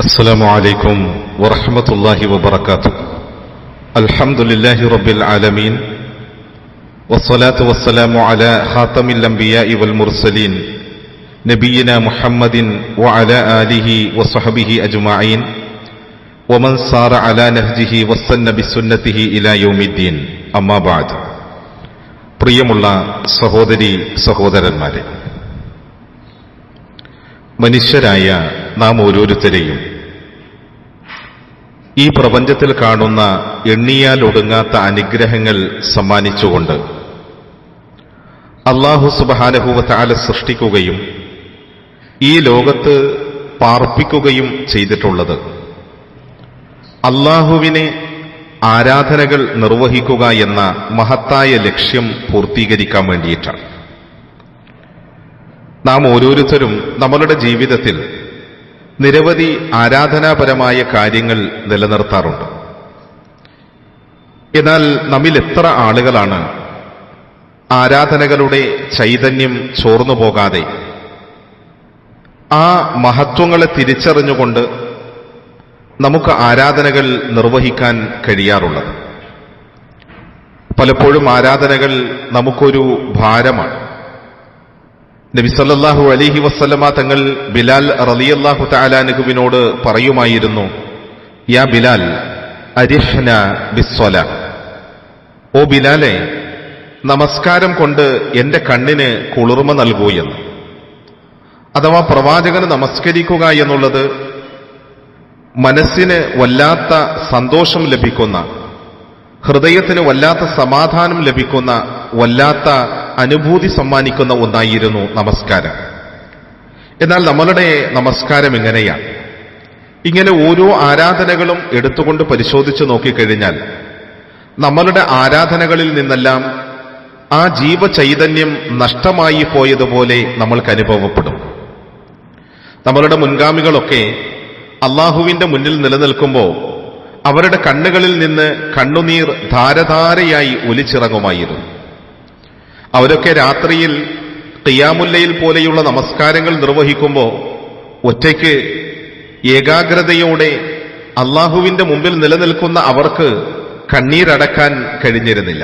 السلام عليكم ورحمة الله وبركاته الحمد لله رب العالمين والصلاة والسلام على خاتم الأنبياء والمرسلين نبينا محمد وعلى آله وصحبه أجمعين ومن صار على نهجه واستن بسنته إلى يوم الدين أما بعد പ്രിയമുള്ള സഹോദരി സഹോദരന്മാരെ മനുഷ്യരായ നാം ഓരോരുത്തരെയും ഈ പ്രപഞ്ചത്തിൽ കാണുന്ന എണ്ണിയാൽ ഒടുങ്ങാത്ത അനുഗ്രഹങ്ങൾ സമ്മാനിച്ചുകൊണ്ട് അള്ളാഹു സുബാനഹുവത്താല സൃഷ്ടിക്കുകയും ഈ ലോകത്ത് പാർപ്പിക്കുകയും ചെയ്തിട്ടുള്ളത്. അള്ളാഹുവിനെ ആരാധനകൾ നിർവഹിക്കുക എന്ന മഹത്തായ ലക്ഷ്യം പൂർത്തീകരിക്കാൻ വേണ്ടിയിട്ടാണ്. നാം ഓരോരുത്തരും നമ്മളുടെ ജീവിതത്തിൽ നിരവധി ആരാധനാപരമായ കാര്യങ്ങൾ നിലനിർത്താറുണ്ട്. എന്നാൽ നമ്മിൽ എത്ര ആളുകളാണ് ആരാധനകളുടെ ചൈതന്യം ചോർന്നു പോകാതെ ആ മഹത്വങ്ങളെ തിരിച്ചറിഞ്ഞുകൊണ്ട് നമുക്ക് ആരാധനകൾ നിർവഹിക്കാൻ കഴിയാറുള്ളത്. പലപ്പോഴും ആരാധനകൾ നമുക്കൊരു ഭാരമാണ്. നബിസല്ലാഹു അലിഹി വസ്ലമ തങ്ങൾ ബിലാൽ റലിയല്ലാഹു താലാനുഹുവിനോട് പറയുമായിരുന്നു യാ ബിലാൽ അരിഹ്ന ബിസ്വല. ഓ ബിലാലെ നമസ്കാരം കൊണ്ട് എന്റെ കണ്ണിന് കുളിർമ നൽകൂ എന്ന്. അഥവാ പ്രവാചകന് നമസ്കരിക്കുക എന്നുള്ളത് മനസ്സിന് വല്ലാത്ത സന്തോഷം ലഭിക്കുന്ന ഹൃദയത്തിന് വല്ലാത്ത സമാധാനം ലഭിക്കുന്ന വല്ലാത്ത അനുഭൂതി സമ്മാനിക്കുന്ന ഒന്നായിരുന്നു നമസ്കാരം. എന്നാൽ നമ്മളുടെ നമസ്കാരം എങ്ങനെയാണ് ഇങ്ങനെ ഓരോ ആരാധനകളും എടുത്തുകൊണ്ട് പരിശോധിച്ചു നോക്കിക്കഴിഞ്ഞാൽ നമ്മളുടെ ആരാധനകളിൽ നിന്നെല്ലാം ആ ജീവചൈതന്യം നഷ്ടമായി പോയതുപോലെ നമ്മൾക്ക് അനുഭവപ്പെടും. നമ്മളുടെ മുൻഗാമികളൊക്കെ അള്ളാഹുവിന്റെ മുന്നിൽ നിലനിൽക്കുമ്പോൾ അവരുടെ കണ്ണുകളിൽ നിന്ന് കണ്ണുനീർ ധാരധാരയായി ഒലിച്ചിറങ്ങുമായിരുന്നു. അവരൊക്കെ രാത്രിയിൽ തിയാമുല്ലയിൽ പോലെയുള്ള നമസ്കാരങ്ങൾ നിർവഹിക്കുമ്പോൾ ഒറ്റയ്ക്ക് ഏകാഗ്രതയോടെ അള്ളാഹുവിന്റെ മുമ്പിൽ നിലനിൽക്കുന്ന അവർക്ക് കണ്ണീരടക്കാൻ കഴിഞ്ഞിരുന്നില്ല.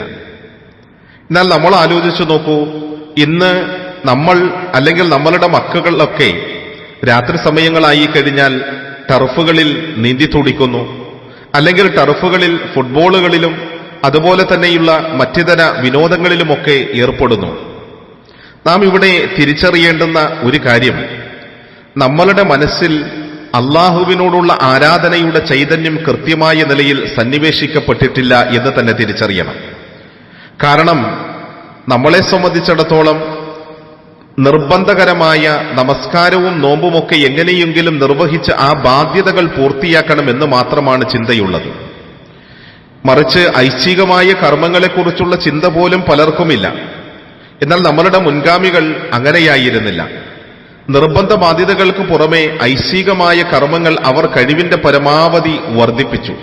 എന്നാൽ നമ്മൾ ആലോചിച്ചു നോക്കൂ ഇന്ന് നമ്മൾ അല്ലെങ്കിൽ നമ്മളുടെ മക്കളൊക്കെ രാത്രി സമയങ്ങളായി കഴിഞ്ഞാൽ ടർഫുകളിൽ നീന്തി തുടിക്കുന്നു. അല്ലെങ്കിൽ ടർഫുകളിൽ ഫുട്ബോളുകളിലും അതുപോലെ തന്നെയുള്ള മറ്റിതര വിനോദങ്ങളിലുമൊക്കെ ഏർപ്പെടുന്നു. നാം ഇവിടെ തിരിച്ചറിയേണ്ടുന്ന ഒരു കാര്യം നമ്മളുടെ മനസ്സിൽ അള്ളാഹുവിനോടുള്ള ആരാധനയുടെ ചൈതന്യം കൃത്യമായ നിലയിൽ സന്നിവേശിക്കപ്പെട്ടിട്ടില്ല എന്ന് തന്നെ തിരിച്ചറിയണം. കാരണം നമ്മളെ സംബന്ധിച്ചിടത്തോളം നിർബന്ധകരമായ നമസ്കാരവും നോമ്പുമൊക്കെ എങ്ങനെയെങ്കിലും നിർവഹിച്ച് ആ ബാധ്യതകൾ പൂർത്തിയാക്കണം എന്ന് മാത്രമാണ് ചിന്തയുള്ളത്. മറിച്ച് ഐച്ഛികമായ കർമ്മങ്ങളെക്കുറിച്ചുള്ള ചിന്ത പോലും പലർക്കുമില്ല. എന്നാൽ നമ്മളുടെ മുൻഗാമികൾ അങ്ങനെയായിരുന്നില്ല. നിർബന്ധ ബാധ്യതകൾക്ക് പുറമെ ഐച്ഛികമായ കർമ്മങ്ങൾ അവർ കഴിവിന്റെ പരമാവധി വർദ്ധിപ്പിച്ചു.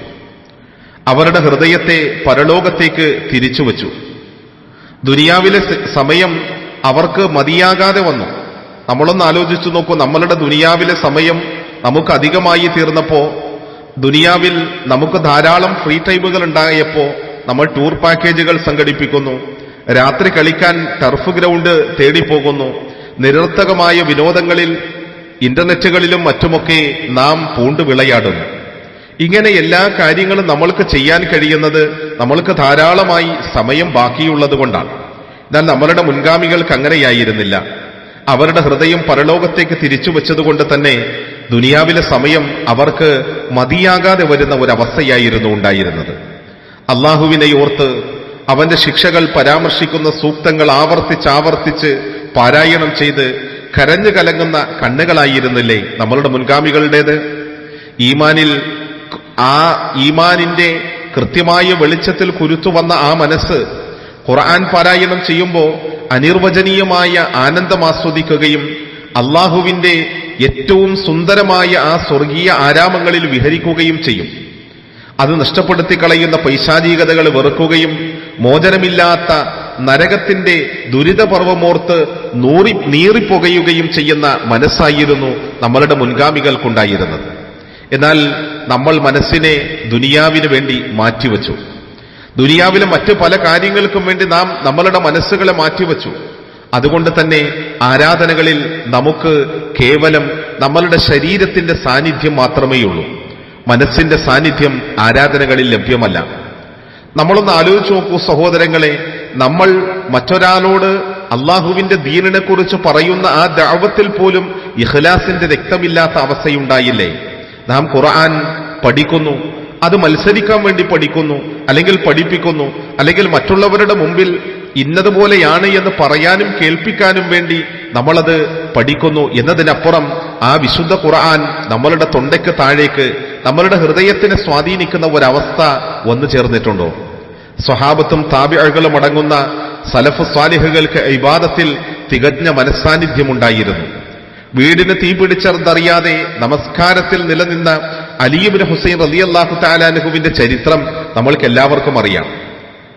അവരുടെ ഹൃദയത്തെ പരലോകത്തേക്ക് തിരിച്ചുവച്ചു. ദുനിയാവിലെ സമയം അവർക്ക് മതിയാകാതെ വന്നു. നമ്മളൊന്ന് ആലോചിച്ചു നോക്കൂ നമ്മളുടെ ദുനിയാവിലെ സമയം നമുക്ക് അധികമായി തീർന്നപ്പോ ദുനിയാവിൽ നമുക്ക് ധാരാളം ഫ്രീ ടൈമുകൾ ഉണ്ടായപ്പോ നമ്മൾ ടൂർ പാക്കേജുകൾ സംഘടിപ്പിക്കുന്നു. രാത്രി കളിക്കാൻ ടർഫ് ഗ്രൗണ്ട് തേടിപ്പോകുന്നു. നിരർത്ഥകമായ വിനോദങ്ങളിൽ ഇന്റർനെറ്റുകളിലും മറ്റുമൊക്കെ നാം പൂണ്ടു വിളയാടുന്നു ഇങ്ങനെ എല്ലാ കാര്യങ്ങളും നമ്മൾക്ക് ചെയ്യാൻ കഴിയുന്നത് നമ്മൾക്ക് ധാരാളമായി സമയം ബാക്കിയുള്ളത് കൊണ്ടാണ്. എന്നാൽ നമ്മളുടെ മുൻഗാമികൾക്ക് അങ്ങനെയായിരുന്നില്ല. അവരുടെ ഹൃദയം പരലോകത്തേക്ക് തിരിച്ചു വെച്ചതുകൊണ്ട് തന്നെ ദുനിയാവിലെ സമയം അവർക്ക് മതിയാകാതെ വരുന്ന ഒരവസ്ഥയായിരുന്നു ഉണ്ടായിരുന്നത്. അള്ളാഹുവിനെ ഓർത്ത് അവന്റെ ശിക്ഷകൾ പരാമർശിക്കുന്ന സൂക്തങ്ങൾ ആവർത്തിച്ചാവർത്തിച്ച് പാരായണം ചെയ്ത് കരഞ്ഞു കലങ്ങുന്ന കണ്ണുകളായിരുന്നില്ലേ നമ്മളുടെ മുൻഗാമികളുടേത്? ഈമാനിൽ ആ ഈമാനിന്റെ കൃത്യമായ വെളിച്ചത്തിൽ കുരുത്തു വന്ന ആ മനസ്സ് ഖുർആൻ പാരായണം ചെയ്യുമ്പോൾ അനിർവചനീയമായ ആനന്ദം ആസ്വദിക്കുകയും അള്ളാഹുവിന്റെ ഏറ്റവും സുന്ദരമായ ആ സ്വർഗീയ ആരാമങ്ങളിൽ വിഹരിക്കുകയും ചെയ്യും. അത് നഷ്ടപ്പെടുത്തി കളയുന്ന പൈശാചികതകൾ വെറുക്കുകയും മോചനമില്ലാത്ത നരകത്തിന്റെ ദുരിതപർവമോർത്ത് നൂറി നീറിപ്പുകയുകയും ചെയ്യുന്ന മനസ്സായിരുന്നു നമ്മളുടെ മുൻഗാമികൾക്കുണ്ടായിരുന്നത്. എന്നാൽ നമ്മൾ മനസ്സിനെ ദുനിയാവിന് വേണ്ടി മാറ്റിവെച്ചു. ദുനിയാവിലെ മറ്റ് പല കാര്യങ്ങൾക്കും വേണ്ടി നാം നമ്മളുടെ മനസ്സുകളെ മാറ്റിവെച്ചു. അതുകൊണ്ട് തന്നെ ആരാധനകളിൽ നമുക്ക് കേവലം നമ്മളുടെ ശരീരത്തിന്റെ സാന്നിധ്യം മാത്രമേയുള്ളൂ. മനസ്സിന്റെ സാന്നിധ്യം ആരാധനകളിൽ ലഭ്യമല്ല. നമ്മളൊന്ന് ആലോചിച്ച് നോക്കൂ സഹോദരങ്ങളെ നമ്മൾ മറ്റൊരാളോട് അള്ളാഹുവിന്റെ ദീനിനെക്കുറിച്ച് പറയുന്ന ആ ദാവത്തിൽ പോലും ഇഖ്ലാസിന്റെ രക്തമില്ലാത്ത അവസ്ഥയുണ്ടായില്ലേ? നാം ഖുർആൻ പഠിക്കുന്നു അത് മത്സരിക്കാൻ വേണ്ടി പഠിക്കുന്നു അല്ലെങ്കിൽ പഠിപ്പിക്കുന്നു അല്ലെങ്കിൽ മറ്റുള്ളവരുടെ മുമ്പിൽ ഇന്നതുപോലെയാണ് എന്ന് പറയാനും കേൾപ്പിക്കാനും വേണ്ടി നമ്മളത് പഠിക്കുന്നു എന്നതിനപ്പുറം ആ വിശുദ്ധ ഖുർആൻ നമ്മളുടെ തൊണ്ടയ്ക്ക് താഴേക്ക് നമ്മളുടെ ഹൃദയത്തിനെ സ്വാധീനിക്കുന്ന ഒരവസ്ഥ വന്നു ചേർന്നിട്ടുണ്ടോ? സ്വഹാബത്തും താബിഅകളും അടങ്ങുന്ന സലഫ് സ്വാലിഹുകൾക്ക് ഇബാദത്തിൽ തികഞ്ഞ മനസ്സാന്നിധ്യമുണ്ടായിരുന്നു. വീടിന് തീ പിടിച്ചറിയാതെ നമസ്കാരത്തിൽ നിലനിന്ന അലിയുബിൻ ഹുസൈൻ റലിയല്ലാഹു താലാനുഹുവിന്റെ ചരിത്രം നമ്മൾക്ക് എല്ലാവർക്കും അറിയാം.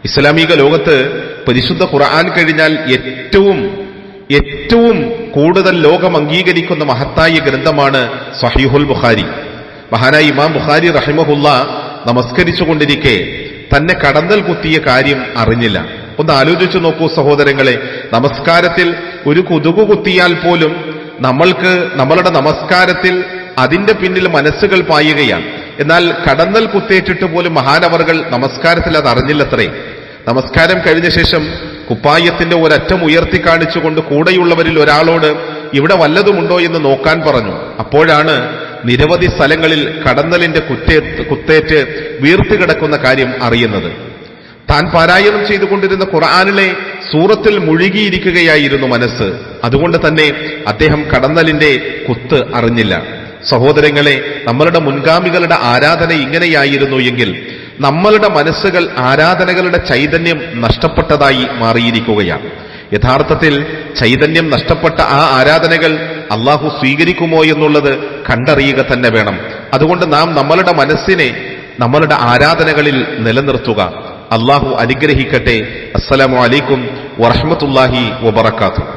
ഇസ്ലാമിക ലോകത്ത് പരിശുദ്ധ ഖുർആൻ കഴിഞ്ഞാൽ ഏറ്റവും ഏറ്റവും കൂടുതൽ ലോകം അംഗീകരിക്കുന്ന മഹത്തായ ഗ്രന്ഥമാണ് സഹീഹുൽ ബുഖാരി. മഹാനായ ഇമാം ബുഖാരി റഹിമഹുല്ല നമസ്കരിച്ചുകൊണ്ടിരിക്കെ തന്നെ കടന്നൽ കുത്തിയ കാര്യം അറിഞ്ഞില്ല. ഒന്ന് ആലോചിച്ചു നോക്കൂ സഹോദരങ്ങളെ നമസ്കാരത്തിൽ ഒരു കുതുകു കുത്തിയാൽ പോലും നമ്മൾക്ക് നമ്മളുടെ നമസ്കാരത്തിൽ അതിന്റെ പിന്നിൽ മനസ്സുകൾ പായുകയാണ്. എന്നാൽ കടന്നൽ കുത്തേറ്റിട്ട് പോലും മഹാനവറുകൾ നമസ്കാരത്തിൽ അത് അറിഞ്ഞില്ലത്രേ. നമസ്കാരം കഴിഞ്ഞ ശേഷം കുപ്പായത്തിന്റെ ഒരറ്റം ഉയർത്തി കാണിച്ചുകൊണ്ട് കൂടെയുള്ളവരിൽ ഒരാളോട് ഇവിടെ വല്ലതുമുണ്ടോ? എന്ന് നോക്കാൻ പറഞ്ഞു. അപ്പോഴാണ് നിരവധി സ്ഥലങ്ങളിൽ കടന്നലിന്റെ കുറ്റേ കുത്തേറ്റ് വീർത്തു കിടക്കുന്ന കാര്യം അറിയുന്നത്. താൻ പാരായണം ചെയ്തുകൊണ്ടിരുന്ന ഖുർആാനിലെ സൂറത്തിൽ മുഴുകിയിരിക്കുകയായിരുന്നു മനസ്സ്. അതുകൊണ്ട് തന്നെ അദ്ദേഹം കടന്നലിന്റെ കുത്ത് അറിഞ്ഞില്ല. സഹോദരങ്ങളെ നമ്മളുടെ മുൻഗാമികളുടെ ആരാധന ഇങ്ങനെയായിരുന്നു എങ്കിൽ നമ്മളുടെ മനസ്സുകൾ ആരാധനകളുടെ ചൈതന്യം നഷ്ടപ്പെട്ടതായി മാറിയിരിക്കുകയാണ്. യഥാർത്ഥത്തിൽ ചൈതന്യം നഷ്ടപ്പെട്ട ആ ആരാധനകൾ അള്ളാഹു സ്വീകരിക്കുമോ എന്നുള്ളത് കണ്ടറിയുക തന്നെ വേണം. അതുകൊണ്ട് നാം നമ്മളുടെ മനസ്സിനെ നമ്മളുടെ ആരാധനകളിൽ നിലനിർത്തുക. അള്ളാഹു അനുഗ്രഹിക്കട്ടെ. അസ്സലാമലൈക്കും വറഹമത്തല്ലാഹി വബർക്കാത്തു